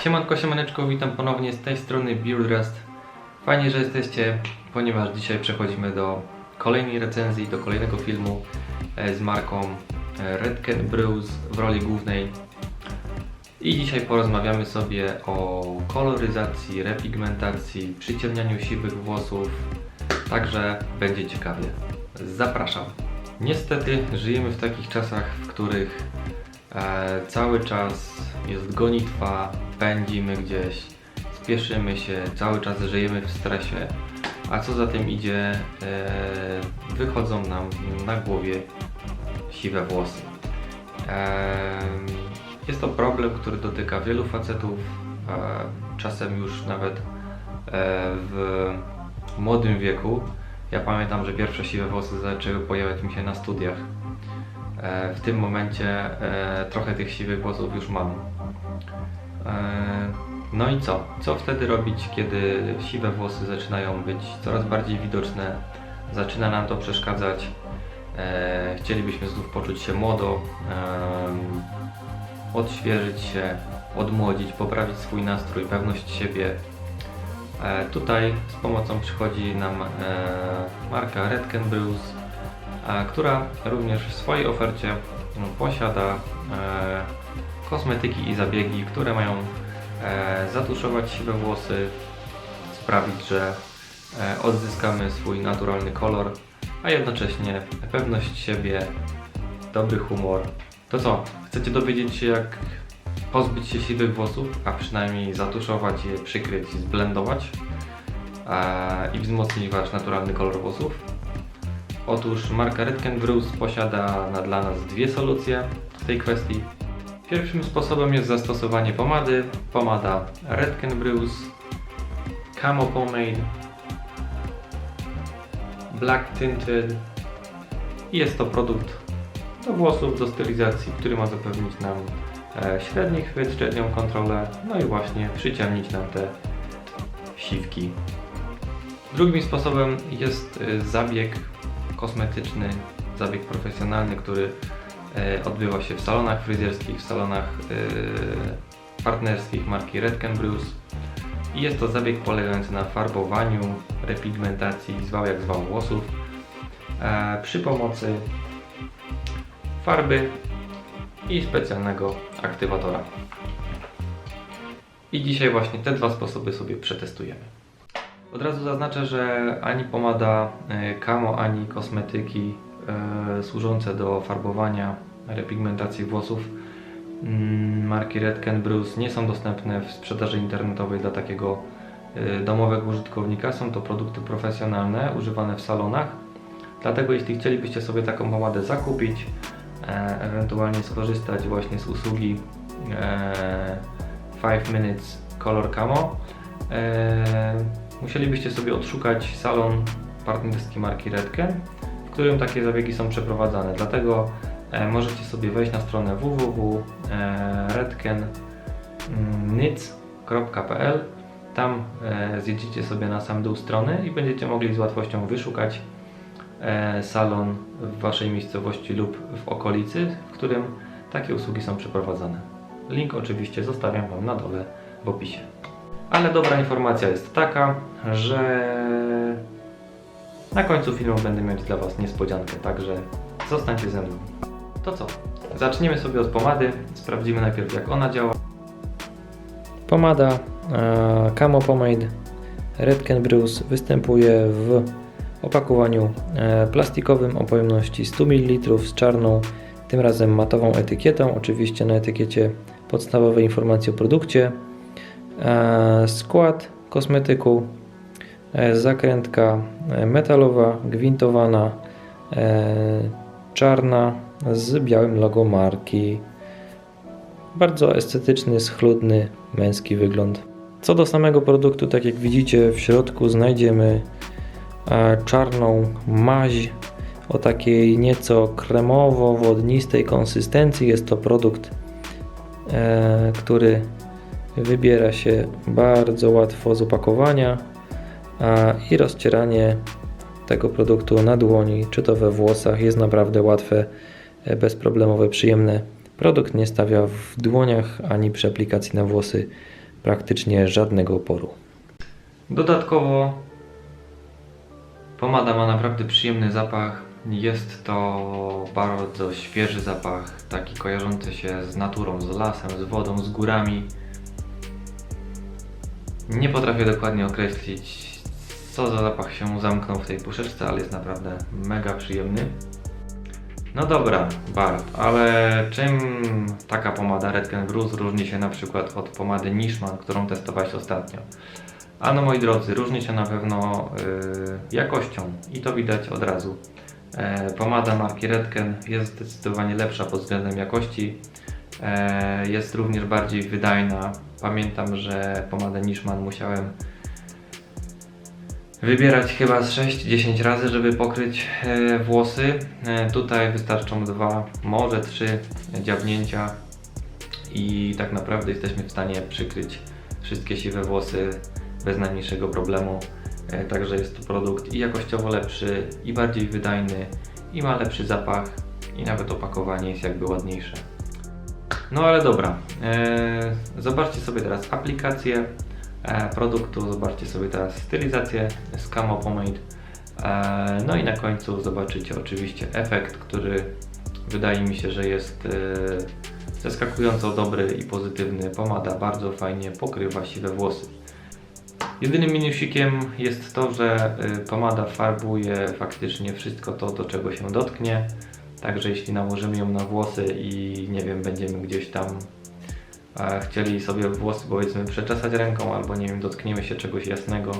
Siemanko, siemaneczko, witam ponownie z tej strony Beardrest. Fajnie, że jesteście, ponieważ dzisiaj przechodzimy do kolejnej recenzji, do kolejnego filmu e, z marką e, Red Cat Brews w roli głównej. I dzisiaj porozmawiamy sobie o koloryzacji, repigmentacji, przyciemnianiu siwych włosów, także będzie ciekawie. Zapraszam. Niestety żyjemy w takich czasach, w których e, cały czas jest gonitwa, pędzimy gdzieś, spieszymy się, cały czas żyjemy w stresie, a co za tym idzie, e, wychodzą nam na głowie siwe włosy. Em, Jest to problem, który dotyka wielu facetów, e, czasem już nawet e, w młodym wieku. Ja pamiętam, że pierwsze siwe włosy zaczęły pojawiać mi się na studiach. E, W tym momencie e, trochę tych siwych włosów już mam. E, No i co? Co wtedy robić, kiedy siwe włosy zaczynają być coraz bardziej widoczne? Zaczyna nam to przeszkadzać. Chcielibyśmy znów poczuć się młodo, odświeżyć się, odmłodzić, poprawić swój nastrój, pewność siebie. Tutaj z pomocą przychodzi nam marka Redken Brews, która również w swojej ofercie posiada e, kosmetyki i zabiegi, które mają e, zatuszować siwe włosy, sprawić, że e, odzyskamy swój naturalny kolor, a jednocześnie pewność siebie, dobry humor. To co? Chcecie dowiedzieć się jak pozbyć się siwych włosów, a przynajmniej zatuszować je, przykryć, zblendować e, i wzmocnić wasz naturalny kolor włosów? Otóż marka Brews posiada na, dla nas dwie solucje w tej kwestii. Pierwszym sposobem jest zastosowanie pomady. Pomada Brews Camo Pomade Black Tinted jest to produkt do włosów, do stylizacji, który ma zapewnić nam e, średni chwyt, średnią kontrolę, no i właśnie przyciemnić nam te siwki. Drugim sposobem jest e, zabieg kosmetyczny, zabieg profesjonalny, który e, odbywa się w salonach fryzjerskich, w salonach e, partnerskich marki Redken Brews. I jest to zabieg polegający na farbowaniu, repigmentacji, zwał jak zwał włosów e, przy pomocy farby i specjalnego aktywatora. I dzisiaj właśnie te dwa sposoby sobie przetestujemy. Od razu zaznaczę, że ani pomada e, Camo, ani kosmetyki e, służące do farbowania, repigmentacji włosów mm, marki Redken Brews nie są dostępne w sprzedaży internetowej dla takiego e, domowego użytkownika. Są to produkty profesjonalne, używane w salonach. Dlatego jeśli chcielibyście sobie taką pomadę zakupić, ewentualnie skorzystać właśnie z usługi e, 5 Minutes Color Camo, musielibyście sobie odszukać salon partnerski marki Redken, w którym takie zabiegi są przeprowadzane. Dlatego e, możecie sobie wejść na stronę www.redken.nic.pl Tam e, zjedziecie sobie na sam dół strony i będziecie mogli z łatwością wyszukać e, salon w Waszej miejscowości lub w okolicy, w którym takie usługi są przeprowadzane. Link oczywiście zostawiam Wam na dole w opisie. Ale dobra informacja jest taka, że na końcu filmu będę mieć dla Was niespodziankę, także zostańcie ze mną. To co? Zaczniemy sobie od pomady. Sprawdzimy najpierw jak ona działa. Pomada e, Camo Pomade Redken Brews występuje w opakowaniu e, plastikowym o pojemności 100 ml z czarną, tym razem matową etykietą. Oczywiście na etykiecie podstawowe informacje o produkcie. E, skład kosmetyku, e, zakrętka e, metalowa, gwintowana, czarna z białym logo marki. Bardzo estetyczny, schludny, męski wygląd. Co do samego produktu, tak jak widzicie, w środku znajdziemy czarną maź o takiej nieco kremowo-wodnistej konsystencji. Jest to produkt, który wybiera się bardzo łatwo z opakowania a, i rozcieranie tego produktu na dłoni, czy to we włosach jest naprawdę łatwe, e, bezproblemowe, przyjemne. Produkt nie stawia w dłoniach ani przy aplikacji na włosy praktycznie żadnego oporu. Dodatkowo pomada ma naprawdę przyjemny zapach. Jest to bardzo świeży zapach, taki kojarzący się z naturą, z lasem, z wodą, z górami. Nie potrafię dokładnie określić, co za zapach się zamknął w tej puszeczce, ale jest naprawdę mega przyjemny. No dobra, Bart, ale czym taka pomada Redken Bruce różni się na przykład od pomady Nishman, którą testowałeś ostatnio? A no moi drodzy, różni się na pewno yy, jakością i to widać od razu. E, pomada marki Redken jest zdecydowanie lepsza pod względem jakości. E, jest również bardziej wydajna. Pamiętam, że pomadę Nishman musiałem wybierać chyba z 6-10 razy, żeby pokryć e, włosy. E, tutaj wystarczą dwa, może trzy dziabnięcia i tak naprawdę jesteśmy w stanie przykryć wszystkie siwe włosy bez najmniejszego problemu. E, Także jest to produkt i jakościowo lepszy, i bardziej wydajny, i ma lepszy zapach, i nawet opakowanie jest jakby ładniejsze. No ale dobra, e, zobaczcie sobie teraz aplikację e, produktu, zobaczcie sobie teraz stylizację z Camo Pomade. E, no i na końcu zobaczycie oczywiście efekt, który wydaje mi się, że jest zaskakująco dobry i pozytywny. Pomada bardzo fajnie pokrywa siwe włosy. Jedynym minusikiem jest to, że pomada farbuje faktycznie wszystko to, do czego się dotknie. Także jeśli nałożymy ją na włosy i nie wiem, będziemy gdzieś tam e, chcieli sobie włosy powiedzmy przeczesać ręką albo nie wiem, dotkniemy się czegoś jasnego,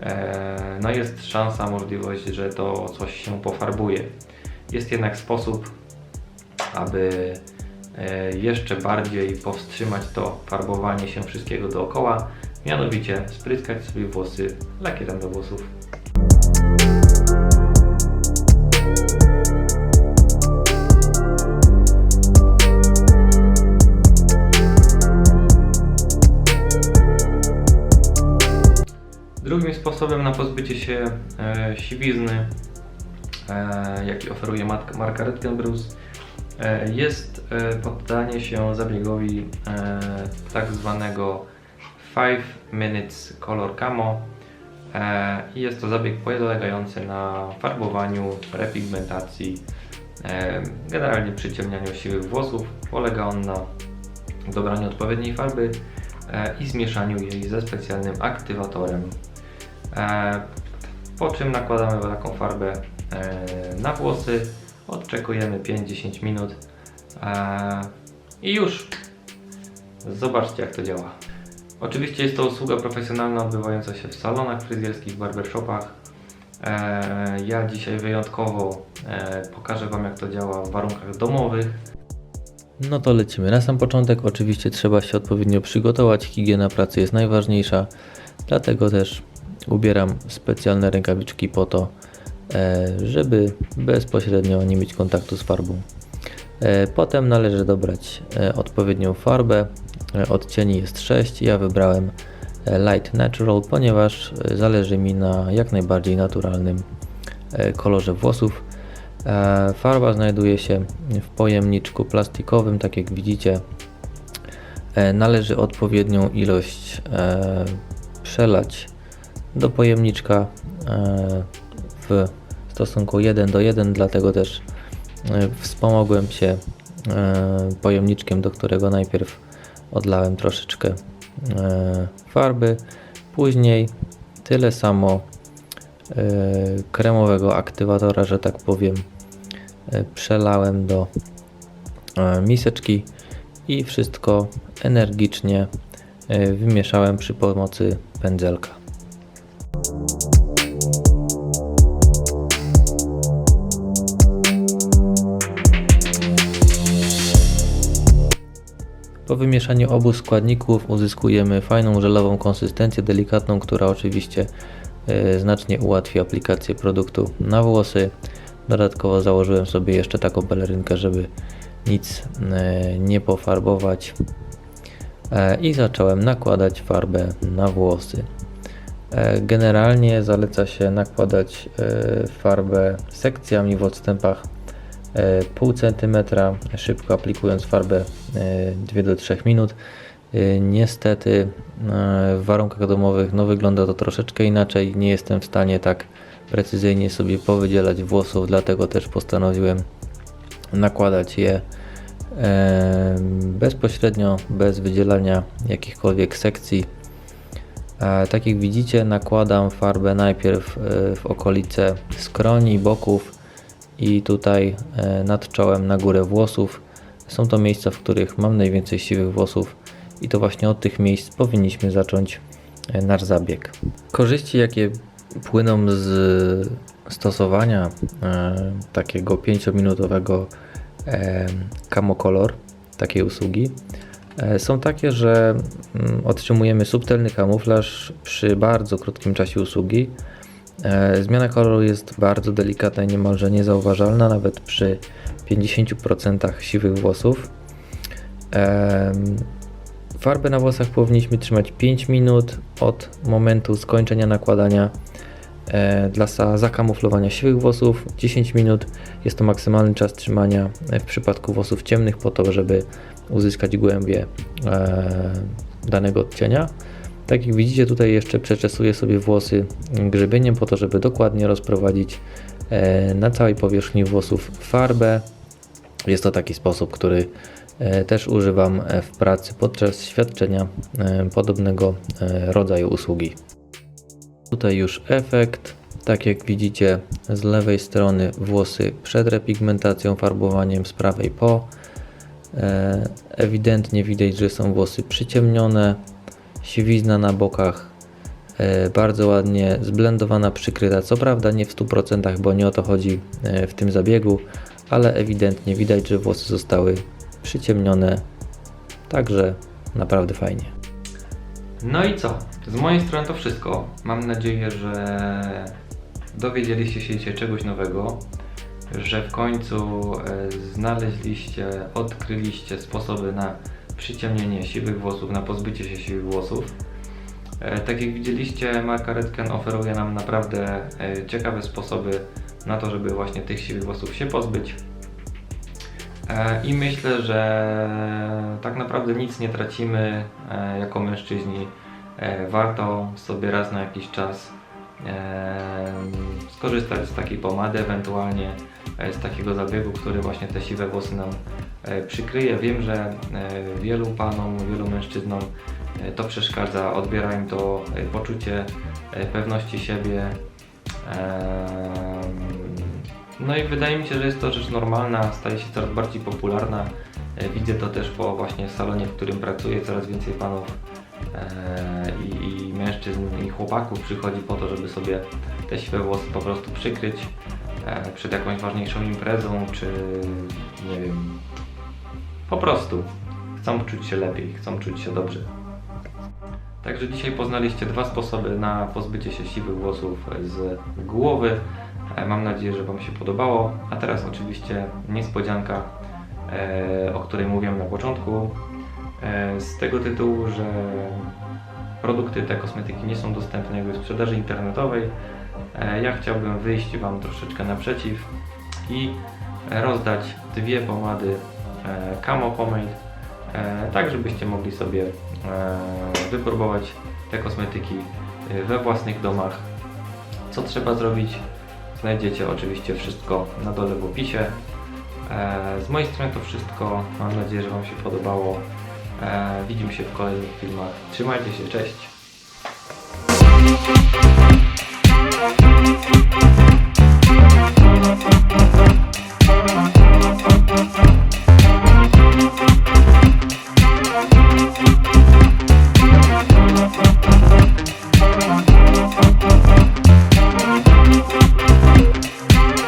e, no jest szansa, możliwość, że to coś się pofarbuje. Jest jednak sposób, aby e, jeszcze bardziej powstrzymać to farbowanie się wszystkiego dookoła, mianowicie spryskać sobie włosy lakierem do włosów. Sposobem na pozbycie się e, siwizny, e, jaki oferuje mat- marka Bruce, e, jest e, poddanie się zabiegowi e, tak zwanego 5 Minutes Color Camo. E, jest to zabieg polegający na farbowaniu, repigmentacji, e, generalnie przyciemnianiu siwych włosów. Polega on na dobraniu odpowiedniej farby e, i zmieszaniu jej ze specjalnym aktywatorem. E, po czym nakładamy taką farbę e, na włosy, odczekujemy 5-10 minut e, i już. Zobaczcie jak to działa. Oczywiście jest to usługa profesjonalna odbywająca się w salonach fryzjerskich, barbershopach. Ja dzisiaj wyjątkowo pokażę Wam jak to działa w warunkach domowych. No to lecimy. Na sam początek oczywiście trzeba się odpowiednio przygotować. Higiena pracy jest najważniejsza, dlatego też ubieram specjalne rękawiczki po to, e, żeby bezpośrednio nie mieć kontaktu z farbą. E, Potem należy dobrać e, odpowiednią farbę. Odcieni jest 6. Ja wybrałem Light Natural, ponieważ zależy mi na jak najbardziej naturalnym kolorze włosów. Farba znajduje się w pojemniczku plastikowym, tak jak widzicie. Należy odpowiednią ilość przelać do pojemniczka e, w stosunku 1 do 1, dlatego też e, wspomogłem się e, pojemniczkiem, do którego najpierw odlałem troszeczkę farby, później tyle samo kremowego aktywatora, że tak powiem, przelałem do miseczki i wszystko energicznie wymieszałem przy pomocy pędzelka. Po wymieszaniu obu składników uzyskujemy fajną żelową konsystencję, delikatną, która oczywiście e, znacznie ułatwi aplikację produktu na włosy. Dodatkowo założyłem sobie jeszcze taką pelerynkę, żeby nic e, nie pofarbować E, i zacząłem nakładać farbę na włosy. E, Generalnie zaleca się nakładać e, farbę sekcjami w odstępach e, pół centymetra, szybko aplikując farbę e, 2 do 3 minut. Niestety w warunkach domowych no, wygląda to troszeczkę inaczej. Nie jestem w stanie tak precyzyjnie sobie powydzielać włosów, dlatego też postanowiłem nakładać je bezpośrednio, bez wydzielania jakichkolwiek sekcji. E, Tak jak widzicie, nakładam farbę najpierw e, w okolice skroni, boków i tutaj e, nad czołem na górę włosów. Są to miejsca, w których mam najwięcej siwych włosów i to właśnie od tych miejsc powinniśmy zacząć nasz zabieg. Korzyści, jakie płyną z stosowania takiego 5-minutowego e, Camo Color, takiej usługi, są takie, że mm, otrzymujemy subtelny kamuflaż przy bardzo krótkim czasie usługi. E, Zmiana koloru jest bardzo delikatna i niemalże niezauważalna, nawet przy 50% siwych włosów. Em, Farbę na włosach powinniśmy trzymać 5 minut od momentu skończenia nakładania. E, Dla za- zakamuflowania siwych włosów 10 minut jest to maksymalny czas trzymania e, w przypadku włosów ciemnych po to, żeby uzyskać głębię e, danego odcienia. Tak jak widzicie tutaj jeszcze przeczesuję sobie włosy grzebieniem po to, żeby dokładnie rozprowadzić e, na całej powierzchni włosów farbę. Jest to taki sposób, który e, też używam w pracy podczas świadczenia podobnego rodzaju usługi. Tutaj już efekt. Tak jak widzicie, z lewej strony włosy przed repigmentacją, farbowaniem, z prawej po. E, Ewidentnie widać, że są włosy przyciemnione, siwizna na bokach e, bardzo ładnie zblendowana, przykryta. Co prawda nie w 100%, bo nie o to chodzi e, w tym zabiegu, ale ewidentnie widać, że włosy zostały przyciemnione. Także naprawdę fajnie. No i co? Z mojej strony to wszystko. Mam nadzieję, że dowiedzieliście się dzisiaj czegoś nowego, że w końcu e, znaleźliście, odkryliście sposoby na przyciemnienie siwych włosów, na pozbycie się siwych włosów. E, Tak jak widzieliście, marka Redken oferuje nam naprawdę e, ciekawe sposoby na to, żeby właśnie tych siwych włosów się pozbyć. I myślę, że tak naprawdę nic nie tracimy jako mężczyźni. Warto sobie raz na jakiś czas skorzystać z takiej pomady, ewentualnie e, z takiego zabiegu, który właśnie te siwe włosy nam e, przykryje. Wiem, że e, wielu panom, wielu mężczyznom to przeszkadza, odbiera im to poczucie pewności siebie. No i wydaje mi się, że jest to rzecz normalna, staje się coraz bardziej popularna. Widzę to też po właśnie salonie, w którym pracuję, coraz więcej panów mężczyzn i chłopaków przychodzi po to, żeby sobie te siwe włosy po prostu przykryć e, przed jakąś ważniejszą imprezą, czy nie wiem, po prostu chcą czuć się lepiej, chcą czuć się dobrze. Także dzisiaj poznaliście dwa sposoby na pozbycie się siwych włosów z głowy. E, Mam nadzieję, że Wam się podobało. A teraz oczywiście niespodzianka, e, o której mówiłem na początku. Z tego tytułu, że produkty te kosmetyki nie są dostępne jakby w sprzedaży internetowej. e, Ja chciałbym wyjść Wam troszeczkę naprzeciw i rozdać dwie pomady e, Camo Pomade, e, tak żebyście mogli sobie wypróbować te kosmetyki we własnych domach. Co trzeba zrobić? Znajdziecie oczywiście wszystko na dole w opisie. Z mojej strony to wszystko. Mam nadzieję, że Wam się podobało. E, Widzimy się w kolejnych filmach. Trzymajcie się, cześć!